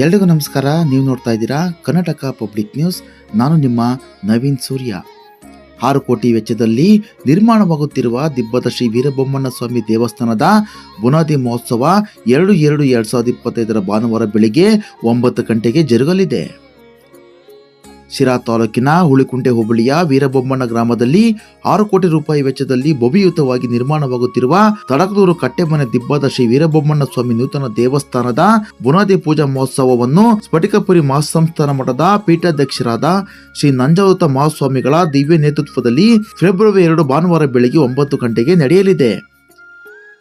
ಎಲ್ರಿಗೂ ನಮಸ್ಕಾರ. ನೀವು ನೋಡ್ತಾ ಇದ್ದೀರಾ ಕರ್ನಾಟಕ ಪಬ್ಲಿಕ್ ನ್ಯೂಸ್. ನಾನು ನಿಮ್ಮ ನವೀನ್ ಸೂರ್ಯ. ಆರು ಕೋಟಿ ವೆಚ್ಚದಲ್ಲಿ ನಿರ್ಮಾಣವಾಗುತ್ತಿರುವ ದಿಬ್ಬದ ಶ್ರೀ ವೀರಬೊಮ್ಮಣ್ಣ ಸ್ವಾಮಿ ದೇವಸ್ಥಾನದ ಬುನಾದಿ ಮಹೋತ್ಸವ ಎರಡು ಎರಡು ಎರಡು ಸಾವಿರದ ಇಪ್ಪತ್ತೈದರ ಭಾನುವಾರ ಬೆಳಿಗ್ಗೆ ಒಂಬತ್ತು ಗಂಟೆಗೆ ಜರುಗಲಿದೆ. ಶಿರಾ ತಾಲೂಕಿನ ಹುಳಿಕುಂಟೆ ಹೋಬಳಿಯ ವೀರಬೊಮ್ಮಣ್ಣ ಗ್ರಾಮದಲ್ಲಿ ಆರು ಕೋಟಿ ರೂಪಾಯಿ ವೆಚ್ಚದಲ್ಲಿ ಭವ್ಯಯುತವಾಗಿ ನಿರ್ಮಾಣವಾಗುತ್ತಿರುವ ತಡಕದೂರು ಕಟ್ಟೆಮನೆ ದಿಬ್ಬದ ಶ್ರೀ ವೀರಬೊಮ್ಮಣ್ಣ ಸ್ವಾಮಿ ನೂತನ ದೇವಸ್ಥಾನದ ಬುನಾದಿ ಪೂಜಾ ಮಹೋತ್ಸವವನ್ನು ಸ್ಫಟಿಕಪುರಿ ಮಹಾಸಂಸ್ಥಾನ ಮಠದ ಪೀಠಾಧ್ಯಕ್ಷರಾದ ಶ್ರೀ ನಂಜಾವತ ಮಹಾಸ್ವಾಮಿಗಳ ದಿವ್ಯ ನೇತೃತ್ವದಲ್ಲಿ ಫೆಬ್ರವರಿ ಎರಡು ಭಾನುವಾರ ಬೆಳಗ್ಗೆ ಒಂಬತ್ತು ಗಂಟೆಗೆ ನಡೆಯಲಿದೆ.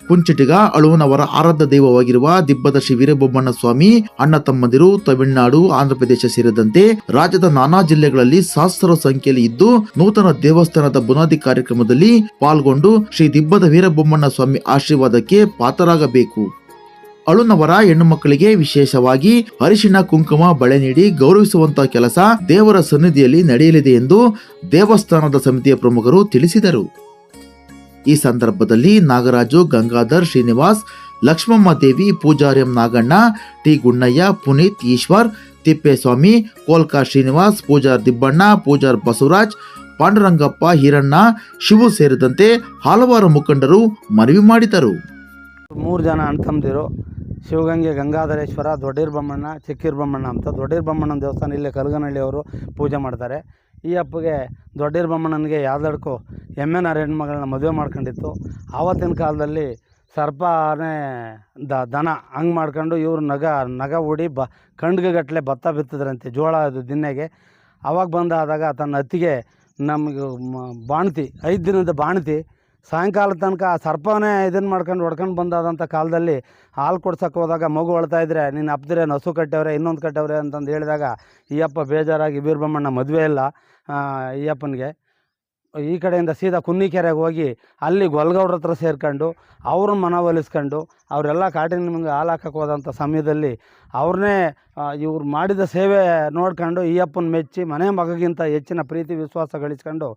ಕುಂಚಿಟಿಗ ಅಳುವನವರ ಆರಾಧ್ಯ ದೈವವಾಗಿರುವ ದಿಬ್ಬದ ಶ್ರೀ ವೀರಬೊಮ್ಮಣ್ಣ ಸ್ವಾಮಿ, ಅಣ್ಣ ತಮ್ಮಂದಿರು, ತಮಿಳುನಾಡು ಆಂಧ್ರಪ್ರದೇಶ ಸೇರಿದಂತೆ ರಾಜ್ಯದ ನಾನಾ ಜಿಲ್ಲೆಗಳಲ್ಲಿ ಸಹಸ್ರ ಸಂಖ್ಯೆಯಲ್ಲಿ ಇದ್ದು ನೂತನ ದೇವಸ್ಥಾನದ ಬುನಾದಿ ಕಾರ್ಯಕ್ರಮದಲ್ಲಿ ಪಾಲ್ಗೊಂಡು ಶ್ರೀ ದಿಬ್ಬದ ವೀರಬೊಮ್ಮಣ್ಣ ಸ್ವಾಮಿ ಆಶೀರ್ವಾದಕ್ಕೆ ಪಾತ್ರರಾಗಬೇಕು. ಅಳುನವರ ಹೆಣ್ಣು ಮಕ್ಕಳಿಗೆ ವಿಶೇಷವಾಗಿ ಅರಿಶಿಣ, ಕುಂಕುಮ, ಬಳೆ ನೀಡಿ ಗೌರವಿಸುವಂತಹ ಕೆಲಸ ದೇವರ ಸನ್ನಿಧಿಯಲ್ಲಿ ನಡೆಯಲಿದೆ ಎಂದು ದೇವಸ್ಥಾನದ ಸಮಿತಿಯ ಪ್ರಮುಖರು ತಿಳಿಸಿದರು. ಈ ಸಂದರ್ಭದಲ್ಲಿ ನಾಗರಾಜು, ಗಂಗಾಧರ್, ಶ್ರೀನಿವಾಸ್, ಲಕ್ಷ್ಮಮ್ಮ ದೇವಿ ಪೂಜಾರಿ ನಾಗಣ್ಣ, ಟಿ ಗುಣ್ಣಯ್ಯ, ಪುನೀತ್, ಈಶ್ವರ್, ತಿಪ್ಪೇಸ್ವಾಮಿ, ಕೋಲ್ಕಾ ಶ್ರೀನಿವಾಸ್, ಪೂಜಾರ್ ದಿಬ್ಬಣ್ಣ ಪೂಜಾರ್ ಬಸವರಾಜ್, ಪಾಂಡುರಂಗಪ್ಪ ಹಿರಣ್ಣ, ಶಿವು ಸೇರಿದಂತೆ ಹಲವಾರು ಮುಖಂಡರು ಮನವಿ ಮಾಡಿದರು. ಮೂರು ಜನ ಅಣ್ಣ ತಮ್ಮದಿರು ಶಿವಗಂಗೆ, ಗಂಗಾಧರೇಶ್ವರ ದೊಡ್ಡೀರ್ ಬೊಮ್ಮಣ್ಣ ಚಿಕ್ಕೀರ್ ಬೊಮ್ಮಣ್ಣ ಅಂತ ದೊಡ್ಡೀರ್ ಬೊಮ್ಮಣ್ಣನ ದೇವಸ್ಥಾನ ಇಲ್ಲೇ ಕಲ್ಗನಹಳ್ಳಿಯವರು ಪೂಜೆ ಮಾಡ್ತಾರೆ. ಈ ಹಬ್ಬಗೆ ದೊಡ್ಡೀರ್ ಬೊಮ್ಮಣ್ಣನಿಗೆ ಯಾವ್ದಡ್ಕು ಆರ್ ಹೆಣ್ಮಗಳನ್ನ ಮದುವೆ ಮಾಡ್ಕೊಂಡಿತ್ತು. ಆವತ್ತಿನ ಕಾಲದಲ್ಲಿ ಸರ್ಪನೇ ದ, ದನ ಹಂಗೆ ಮಾಡ್ಕೊಂಡು ಇವರು ನಗ ನಗ ಹೂಡಿ ಬ ಗಟ್ಟಲೆ ಭತ್ತ ಬಿತ್ತಿದ್ರಂತೆ ಜೋಳ ಅದು ದಿನ್ನೆಗೆ. ಅವಾಗ ಬಂದಾದಾಗ ತನ್ನ ಅತ್ತಿಗೆ ನಮಗೆ ಬಾಣ್ತಿ, ಐದು ದಿನದ ಬಾಣ್ತಿ. ಸಾಯಂಕಾಲದ ತನಕ ಆ ಸರ್ಪನೇ ಇದನ್ನು ಮಾಡ್ಕೊಂಡು ಹೊಡ್ಕೊಂಡು ಬಂದಾದಂಥ ಕಾಲದಲ್ಲಿ ಹಾಲು ಕೊಡ್ಸಕ್ಕೆ ಹೋದಾಗ ಮಗು ಅಳ್ತಾ ಇದ್ರೆ ನೀನು ಅಪ್ಪದ್ರೆ ನಸು ಕಟ್ಟವ್ರೆ, ಇನ್ನೊಂದು ಕಟ್ಟವ್ರೆ ಅಂತಂದು ಹೇಳಿದಾಗ, ಈ ಅಪ್ಪ ಬೇಜಾರಾಗಿ ಬೀರ್ಬಮ್ಮಣ್ಣ ಮದುವೆ ಇಲ್ಲ ಈ ಅಪ್ಪನಿಗೆ. ಈ ಕಡೆಯಿಂದ ಸೀದಾ ಕುನ್ನಿಕೆರೆಗೆ ಹೋಗಿ ಅಲ್ಲಿ ಗೊಲ್ಗೌಡ್ರ ಹತ್ರ ಸೇರ್ಕೊಂಡು ಅವ್ರನ್ನ ಮನವೊಲಿಸ್ಕೊಂಡು ಅವರೆಲ್ಲ ಕಾಟಿನ ನಿಮ್ಗೆ ಹಾಲಾಕಕ್ಕೆ ಹೋದಂಥ ಸಮಯದಲ್ಲಿ ಅವ್ರನ್ನೇ ಇವ್ರು ಮಾಡಿದ ಸೇವೆ ನೋಡ್ಕೊಂಡು ಈ ಅಪ್ಪನ ಮೆಚ್ಚಿ ಮನೆ ಮಗಗಿಂತ ಹೆಚ್ಚಿನ ಪ್ರೀತಿ, ವಿಶ್ವಾಸ ಗಳಿಸ್ಕೊಂಡು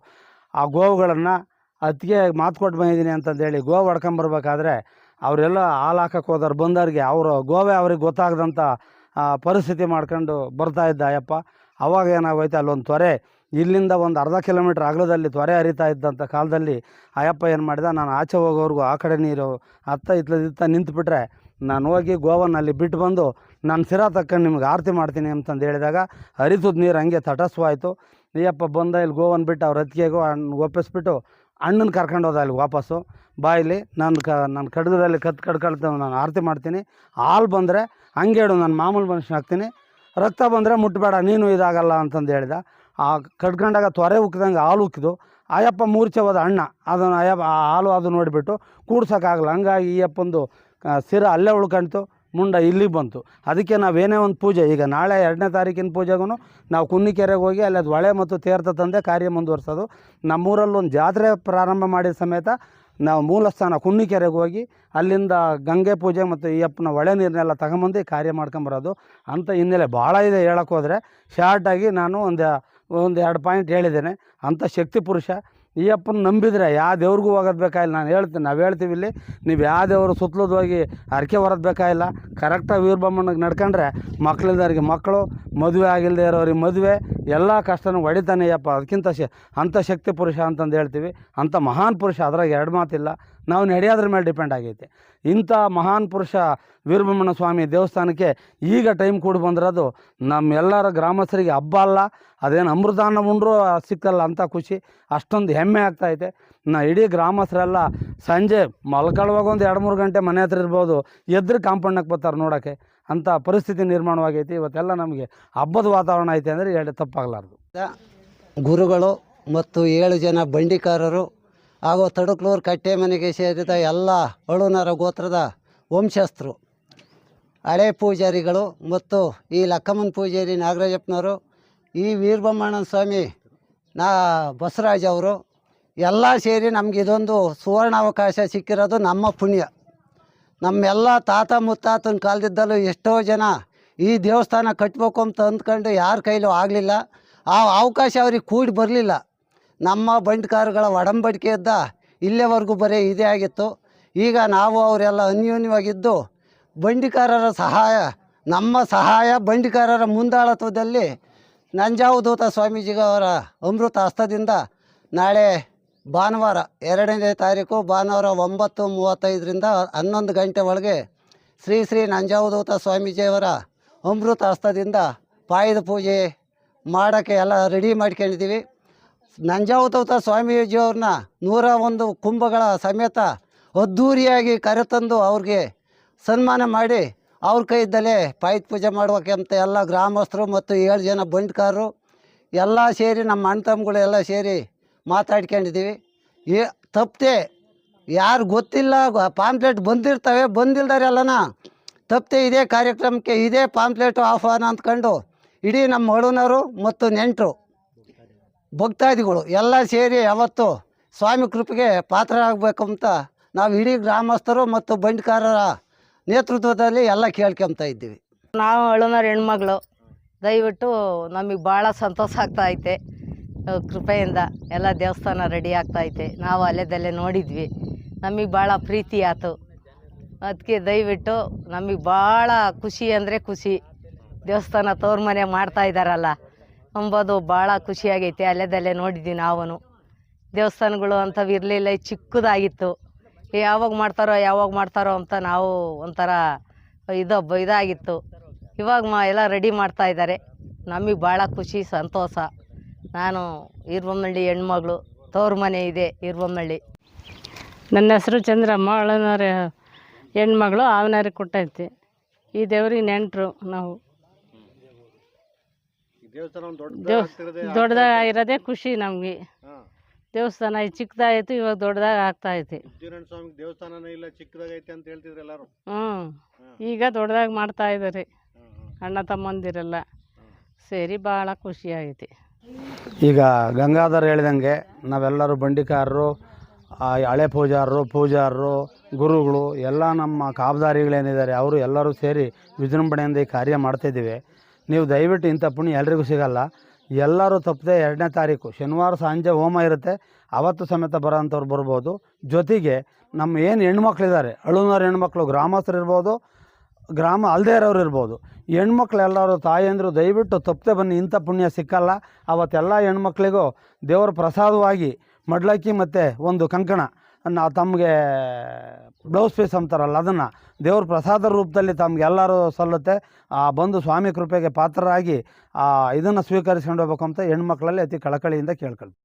ಆ ಗೋವುಗಳನ್ನು ಅದಕ್ಕೆ ಮಾತು ಕೊಟ್ಟು ಬಂದಿದ್ದೀನಿ ಅಂತಂದೇಳಿ ಗೋವು ಹೊಡ್ಕೊಂಬರ್ಬೇಕಾದ್ರೆ ಅವರೆಲ್ಲ ಹಾಲು ಹಾಕಕ್ಕೆ ಹೋದವ್ರು ಬಂದವ್ರಿಗೆ ಅವರು ಗೋವೆ ಅವ್ರಿಗೆ ಗೊತ್ತಾಗದಂಥ ಪರಿಸ್ಥಿತಿ ಮಾಡ್ಕೊಂಡು ಬರ್ತಾ ಇದ್ದ ಅಯ್ಯಪ್ಪ. ಅವಾಗ ಏನಾಗೋಯ್ತು ಅಲ್ಲೊಂದು ತೊರೆ ಇಲ್ಲಿಂದ ಒಂದು ಅರ್ಧ ಕಿಲೋಮೀಟ್ರ್ ಅಗಲದಲ್ಲಿ ತೊರೆ ಹರಿತಾ ಇದ್ದಂಥ ಕಾಲದಲ್ಲಿ ಅಯ್ಯಪ್ಪ ಏನು ಮಾಡಿದ, ನಾನು ಆಚೆ ಹೋಗೋವರೆಗೂ ಆ ಕಡೆ ನೀರು ಅತ್ತ ಇತ್ತ ನಿಂತುಬಿಟ್ರೆ ನಾನು ಹೋಗಿ ಗೋವನಲ್ಲಿ ಬಿಟ್ಟು ಬಂದು ನಾನು ಸಿರ ತಕ್ಕಂಡು ನಿಮ್ಗೆ ಆರತಿ ಮಾಡ್ತೀನಿ ಅಂತಂದು ಹೇಳಿದಾಗ ಹರಿತದ ನೀರು ಹಂಗೆ ತಟಸ್ವಾಯಿತು. ಅಯ್ಯಪ್ಪ ಬಂದ ಇಲ್ಲಿ ಗೋವನ್ ಬಿಟ್ಟು ಅವ್ರ ಅತ್ತಿಗೆಗೂ ಹಣ್ಣು ಒಪ್ಪಿಸ್ಬಿಟ್ಟು ಅಣ್ಣನ ಕರ್ಕೊಂಡು ಹೋದ ಅಲ್ಲಿ ವಾಪಸ್ಸು. ಬಾಯಿಲಿ ನಾನು ಕ, ನಾನು ಕಡ್ಗದಲ್ಲಿ ಕತ್ ಕಡ್ಕೊಳ್ತಾ ನಾನು ಆರತಿ ಮಾಡ್ತೀನಿ. ಹಾಲು ಬಂದರೆ ಹಂಗೆ ಹೇಳು ನಾನು ಮಾಮೂಲು ಮನುಷ್ಯನ ಹಾಕ್ತೀನಿ ರಕ್ತ ಬಂದರೆ ಮುಟ್ಟಬೇಡ ನೀನು ಇದಾಗಲ್ಲ ಅಂತಂದು ಹೇಳಿದ. ಆ ಕಟ್ಕೊಂಡಾಗ ತೊರೆ ಉಕ್ಕಿದಂಗೆ ಹಾಲು ಉಕ್ಕಿದು ಆಯಪ್ಪ ಹೋದ ಅಣ್ಣ. ಅದನ್ನು ಆಯಪ್ಪ ಆ ಹಾಲು ಅದು ನೋಡಿಬಿಟ್ಟು ಕೂಡ್ಸೋಕ್ಕಾಗಲ್ಲ. ಹಂಗಾಗಿ ಈ ಅಪ್ಪಂದು ಸಿರ ಅಲ್ಲೇ ಉಳ್ಕೊಂತು ಮುಂಡ ಇಲ್ಲಿಗೆ ಬಂತು. ಅದಕ್ಕೆ ನಾವೇನೇ ಒಂದು ಪೂಜೆ, ಈಗ ನಾಳೆ ಎರಡನೇ ತಾರೀಕಿನ ಪೂಜೆಗೂ ನಾವು ಕುನ್ನಿಕೆರೆಗೆ ಹೋಗಿ ಅಲ್ಲಿ ಅದು ಹೊಳೆ ಮತ್ತು ತೀರ್ಥ ತಂದೆ ಕಾರ್ಯ ಮುಂದುವರ್ಸೋದು. ನಮ್ಮೂರಲ್ಲಿ ಒಂದು ಜಾತ್ರೆ ಪ್ರಾರಂಭ ಮಾಡಿದ ಸಮೇತ ನಾವು ಮೂಲ ಸ್ಥಾನ ಕುನ್ನಿಕೆರೆಗೆ ಹೋಗಿ ಅಲ್ಲಿಂದ ಗಂಗೆ ಪೂಜೆ ಮತ್ತು ಈ ಅಪ್ಪನ ಹೊಳೆ ನೀರನ್ನೆಲ್ಲ ತಗೊಂಬಂದು ಕಾರ್ಯ ಮಾಡ್ಕೊಂಬರೋದು. ಅಂತ ಹಿನ್ನೆಲೆ ಭಾಳ ಇದೆ ಹೇಳೋಕ್ಕೋದ್ರೆ ಶಾರ್ಟಾಗಿ ನಾನು ಒಂದು ಒಂದು ಎರಡು ಪಾಯಿಂಟ್ ಹೇಳಿದ್ದೇನೆ. ಅಂಥ ಶಕ್ತಿ ಪುರುಷ ಈ ಅಪ್ಪನ ನಂಬಿದರೆ ಯಾವ ದೇವ್ರಿಗೂ ಹೋಗೋದು ಬೇಕಾಗಿಲ್ಲ ನಾನು ಹೇಳ್ತೀನಿ, ನಾವು ಹೇಳ್ತೀವಿ ಇಲ್ಲಿ, ನೀವು ಯಾವ ದೇವರು ಸುತ್ತಲೂ ಹೋಗಿ ಹರಕೆ ಹೊರೋದು ಬೇಕಾಗಿಲ್ಲ ಕರೆಕ್ಟಾಗಿ ವೀರಬೊಮ್ಮನಿಗೆ ನಡ್ಕೊಂಡ್ರೆ ಮಕ್ಕಳಿದ್ದವ್ರಿಗೆ ಮಕ್ಕಳು ಮದುವೆ ಆಗಿಲ್ಲದೆ ಇರೋರಿಗೆ ಮದುವೆ, ಎಲ್ಲ ಕಷ್ಟನೂ ಹೊಡಿತಾನೆ ಯಪ್ಪ ಅದಕ್ಕಿಂತ ಶ ಅಂಥ ಶಕ್ತಿ ಪುರುಷ ಅಂತಂದು ಹೇಳ್ತೀವಿ. ಅಂಥ ಮಹಾನ್ ಪುರುಷ ಅದ್ರಾಗ ಎರಡು ಮಾತಿಲ್ಲ. ನಾವು ನಡೆಯೋದ್ರ ಮೇಲೆ ಡಿಪೆಂಡ್ ಆಗೈತೆ. ಇಂಥ ಮಹಾನ್ ಪುರುಷ ವೀರಭ್ರಮಣ ಸ್ವಾಮಿ ದೇವಸ್ಥಾನಕ್ಕೆ ಈಗ ಟೈಮ್ ಕೂಡ ಬಂದಿರೋದು ನಮ್ಮೆಲ್ಲರ ಗ್ರಾಮಸ್ಥರಿಗೆ ಹಬ್ಬ ಅಲ್ಲ. ಅದೇನು ಅಮೃತಾನ್ನ ಉಂಡ್ರೂ ಸಿಕ್ಕಲ್ಲ ಅಂತ ಖುಷಿ. ಅಷ್ಟೊಂದು ಹೆಮ್ಮೆ ಆಗ್ತಾಯಿದೆ ನಾ ಇಡೀ ಗ್ರಾಮಸ್ಥರೆಲ್ಲ ಸಂಜೆ ಮಲ್ಕೊಳ್ಳುವಾಗ ಒಂದು ಎರಡು ಮೂರು ಗಂಟೆ ಮನೆ ಹತ್ರ ಇರ್ಬೋದು, ಎದ್ರು ಕಾಂಪೌಂಡಕ್ಕೆ ಬರ್ತಾರೆ ನೋಡೋಕ್ಕೆ. ಅಂಥ ಪರಿಸ್ಥಿತಿ ನಿರ್ಮಾಣವಾಗೈತಿ. ಇವತ್ತೆಲ್ಲ ನಮಗೆ ಹಬ್ಬದ ವಾತಾವರಣ ಐತೆ ಅಂದರೆ ಹೇಳಿ ತಪ್ಪಾಗಲಾರ್ದು. ಗುರುಗಳು ಮತ್ತು ಏಳು ಜನ ಬಂಡಿಕಾರರು ಹಾಗೂ ತಡುಕ್ಲೂರು ಕಟ್ಟೆ ಮನೆಗೆ ಸೇರಿದ ಎಲ್ಲ ಅಳುನರ ಗೋತ್ರದ ವಂಶಸ್ಥರು, ಹಳೆ ಪೂಜಾರಿಗಳು ಮತ್ತು ಈ ಲಕ್ಕಮ್ಮನ ಪೂಜಾರಿ ನಾಗರಾಜಪ್ಪನವರು, ಈ ವೀರಬೊಮ್ಮಣ್ಣ ಸ್ವಾಮಿ, ನಾ ಬಸವರಾಜ್ ಅವರು ಎಲ್ಲ ಸೇರಿ ನಮ್ಗೆ ಇದೊಂದು ಸುವರ್ಣಾವಕಾಶ ಸಿಕ್ಕಿರೋದು ನಮ್ಮ ಪುಣ್ಯ. ನಮ್ಮೆಲ್ಲ ತಾತ ಮುತ್ತಾತನ ಕಾಲದಿದ್ದಲ್ಲೂ ಎಷ್ಟೋ ಜನ ಈ ದೇವಸ್ಥಾನ ಕಟ್ಟಬೇಕು ಅಂತ ಅಂದ್ಕೊಂಡು ಯಾರ ಕೈಲೂ ಆಗಲಿಲ್ಲ. ಆ ಅವಕಾಶ ಅವ್ರಿಗೆ ಕೂಡಿ ಬರಲಿಲ್ಲ. ನಮ್ಮ ಬಂಡ್ಕಾರಗಳ ಇದ್ದ ಇಲ್ಲಿವರೆಗೂ ಬರೀ ಇದೇ ಆಗಿತ್ತು. ಈಗ ನಾವು ಅವರೆಲ್ಲ ಅನ್ಯೂನ್ಯವಾಗಿದ್ದು ಬಂಡಿಕಾರರ ಸಹಾಯ, ನಮ್ಮ ಸಹಾಯ ಬಂಡಿಕಾರರ ಮುಂದಾಳತ್ವದಲ್ಲಿ ನಂಜಾವಧೂತ ಅವರ ಅಮೃತ ಹಸ್ತದಿಂದ ನಾಳೆ ಭಾನುವಾರ ಎರಡನೇ ತಾರೀಕು ಭಾನುವಾರ ಒಂಬತ್ತು ಮೂವತ್ತೈದರಿಂದ ಹನ್ನೊಂದು ಗಂಟೆ ಒಳಗೆ ಶ್ರೀ ಶ್ರೀ ನಂಜಾವಧೂತ ಸ್ವಾಮೀಜಿಯವರ ಅಮೃತ ಹಸ್ತದಿಂದ ಪಾಯದ ಪೂಜೆ ಮಾಡೋಕ್ಕೆ ಎಲ್ಲ ರೆಡಿ ಮಾಡ್ಕೊಂಡಿದ್ದೀವಿ. ನಂಜಾವಧೂತ ಸ್ವಾಮೀಜಿಯವ್ರನ್ನ ನೂರ ಒಂದು ಕುಂಭಗಳ ಸಮೇತ ಅದ್ಧೂರಿಯಾಗಿ ಕರೆತಂದು ಅವ್ರಿಗೆ ಸನ್ಮಾನ ಮಾಡಿ ಅವ್ರ ಕೈದಲ್ಲೇ ಪಾಯದ ಪೂಜೆ ಮಾಡೋಕೆ ಅಂತ ಎಲ್ಲ ಗ್ರಾಮಸ್ಥರು ಮತ್ತು ಏಳು ಜನ ಬಂಡ್ಕಾರರು ಎಲ್ಲ ಸೇರಿ ನಮ್ಮ ಅಣ್ಣ ತಮ್ಮಗಳೆಲ್ಲ ಸೇರಿ ಮಾತಾಡ್ಕೊಂಡಿದ್ದೀವಿ. ಏ, ತಪ್ಪದೆ ಯಾರು ಗೊತ್ತಿಲ್ಲ ಪಾಂಪ್ಲೆಟ್ ಬಂದಿರ್ತವೆ ಬಂದಿಲ್ದಾರೆಲ್ಲನ ತಪ್ಪದೆ ಇದೇ ಕಾರ್ಯಕ್ರಮಕ್ಕೆ ಇದೇ ಪಾಂಪ್ಲೆಟು ಆಹ್ವಾನ ಅಂದ್ಕೊಂಡು ಇಡೀ ನಮ್ಮ ಅಳುನರು ಮತ್ತು ನೆಂಟರು, ಭಕ್ತಾದಿಗಳು ಎಲ್ಲ ಸೇರಿ ಯಾವತ್ತು ಸ್ವಾಮಿ ಕೃಪೆಗೆ ಪಾತ್ರರಾಗಬೇಕು ಅಂತ ನಾವು ಇಡೀ ಗ್ರಾಮಸ್ಥರು ಮತ್ತು ಬಂಡ್ಕಾರರ ನೇತೃತ್ವದಲ್ಲಿ ಎಲ್ಲ ಕೇಳ್ಕೊಂತ ಇದ್ದೀವಿ. ನಾವು ಅಳುನರ್ ಹೆಣ್ಮಗಳು, ದಯವಿಟ್ಟು ನಮಗೆ ಭಾಳ ಸಂತೋಷ ಆಗ್ತಾ ಐತೆ. ಕೃಪೆಯಿಂದ ಎಲ್ಲ ದೇವಸ್ಥಾನ ರೆಡಿ ಆಗ್ತಾ ಐತೆ. ನಾವು ಅಲ್ಲೇದಲ್ಲೇ ನೋಡಿದ್ವಿ. ನಮಗೆ ಭಾಳ ಪ್ರೀತಿ ಆಯ್ತು ಅದಕ್ಕೆ ದಯವಿಟ್ಟು ನಮಗೆ ಭಾಳ ಖುಷಿ ಅಂದರೆ ಖುಷಿ. ದೇವಸ್ಥಾನ ತೋರ್ ಮನೆ ಮಾಡ್ತಾ ಇದ್ದಾರಲ್ಲ ಅಂಬೋದು ಭಾಳ ಖುಷಿಯಾಗೈತೆ ಅಲ್ಲೇದಲ್ಲೇ ನೋಡಿದ್ವಿ ನಾವು ದೇವಸ್ಥಾನಗಳು ಅಂಥವು ಇರಲಿಲ್ಲ, ಚಿಕ್ಕದಾಗಿತ್ತು. ಯಾವಾಗ ಮಾಡ್ತಾರೋ ಯಾವಾಗ ಮಾಡ್ತಾರೋ ಅಂತ ನಾವು ಒಂಥರ ಇದು, ಇದಾಗಿತ್ತು. ಇವಾಗ ಮಾ ಎಲ್ಲ ರೆಡಿ ಮಾಡ್ತಾ ಇದ್ದಾರೆ ನಮಗೆ ಭಾಳ ಖುಷಿ, ಸಂತೋಷ. ನಾನು ಈರ್ಬೊಮ್ಮಳ್ಳಿ ಹೆಣ್ಮಗಳು ತವ್ರ ಮನೆ ಇದೆ ಈರ್ಬೊಮ್ಮಳ್ಳಿ ನನ್ನ ಹೆಸರು ಚಂದ್ರಮ್ಮ ಅಳನವ್ರ ಹೆಣ್ಮಗಳು ಆವನಾರಿ ಕೊಟ್ಟೈತಿ. ಈ ದೇವ್ರಿಗೆ ನೆಂಟರು ನಾವು. ದೊಡ್ಡದಾಗ ಇರೋದೇ ಖುಷಿ ನಮಗೆ. ದೇವಸ್ಥಾನ ಈ ಚಿಕ್ಕದಾಯಿತು ಇವಾಗ ದೊಡ್ಡದಾಗ ಆಗ್ತಾ ಐತಿ. ಸ್ವಾಮಿ ದೇವಸ್ಥಾನನೇ ಇಲ್ಲ ಚಿಕ್ಕದಾಗೈತೆ ಅಂತ ಹೇಳ್ತಿದ್ರು ಎಲ್ಲರೂ. ಹ್ಞೂ. ಈಗ ದೊಡ್ಡದಾಗಿ ಮಾಡ್ತಾ ಇದ್ದಾರೆ ಅಣ್ಣ ತಮ್ಮಂದಿರೆಲ್ಲ. ಸೇರಿ ಭಾಳ ಖುಷಿ ಆಗೈತಿ. ಈಗ ಗಂಗಾಧರ್ ಹೇಳಿದಂಗೆ ನಾವೆಲ್ಲರೂ ಬಂಡಿಕಾರರು ಹಳೆ ಪೂಜಾರರು ಪೂಜಾರರು, ಗುರುಗಳು, ಎಲ್ಲ ನಮ್ಮ ಕಾಬ್ದಾರಿಗಳೇನಿದ್ದಾರೆ, ಅವರು ಎಲ್ಲರೂ ಸೇರಿ ವಿಜೃಂಭಣೆಯಿಂದ ಈ ಕಾರ್ಯ ಮಾಡ್ತಾಯಿದ್ದೀವಿ ನೀವು ದಯವಿಟ್ಟು ಇಂಥ ಪುಣ್ಯ ಎಲ್ರಿಗೂ ಸಿಗಲ್ಲ. ಎಲ್ಲರೂ ತಪ್ಪದೆ ಎರಡನೇ ತಾರೀಕು, ಶನಿವಾರ ಸಂಜೆ ಹೋಮ ಇರುತ್ತೆ. ಅವತ್ತು ಸಮೇತ ಬರೋಂಥವ್ರು ಬರ್ಬೋದು. ಜೊತೆಗೆ ನಮ್ಮ ಏನು ಹೆಣ್ಮಕ್ಳಿದ್ದಾರೆ, ಅಳುನವ್ರ ಹೆಣ್ಮಕ್ಳು, ಗ್ರಾಮಸ್ಥರು ಇರ್ಬೋದು ಗ್ರಾಮ ಅಲ್ಲದೆ ಇರೋರು ಇರ್ಬೋದು. ಹೆಣ್ಮಕ್ಳು ಎಲ್ಲರೂ ತಾಯಿಯಂದರು ದಯವಿಟ್ಟು ತಪ್ಪದೆ ಬನ್ನಿ, ಇಂಥ ಪುಣ್ಯ ಸಿಕ್ಕಲ್ಲ. ಅವತ್ತೆಲ್ಲ ಹೆಣ್ಮಕ್ಳಿಗೂ ದೇವರ ಪ್ರಸಾದವಾಗಿ ಮಡ್ಲಕ್ಕಿ ಮತ್ತು ಒಂದು ಕಂಕಣ ನಾ ತಮಗೆ ಬ್ಲೌಸ್ ಪೀಸ್ ಅಂತಾರಲ್ಲ ಅದನ್ನು ದೇವ್ರ ಪ್ರಸಾದ ರೂಪದಲ್ಲಿ ತಮಗೆಲ್ಲರೂ ಸಲ್ಲುತ್ತೆ. ಆ ಬಂದು ಸ್ವಾಮಿ ಕೃಪೆಗೆ ಪಾತ್ರರಾಗಿ ಇದನ್ನು ಸ್ವೀಕರಿಸ್ಕೊಂಡು ಹೋಗ್ಬೇಕು ಅಂತ ಹೆಣ್ಮಕ್ಳಲ್ಲಿ ಅತಿ ಕಳಕಳಿಯಿಂದ ಕೇಳ್ಕೊಳ್ತೀನಿ.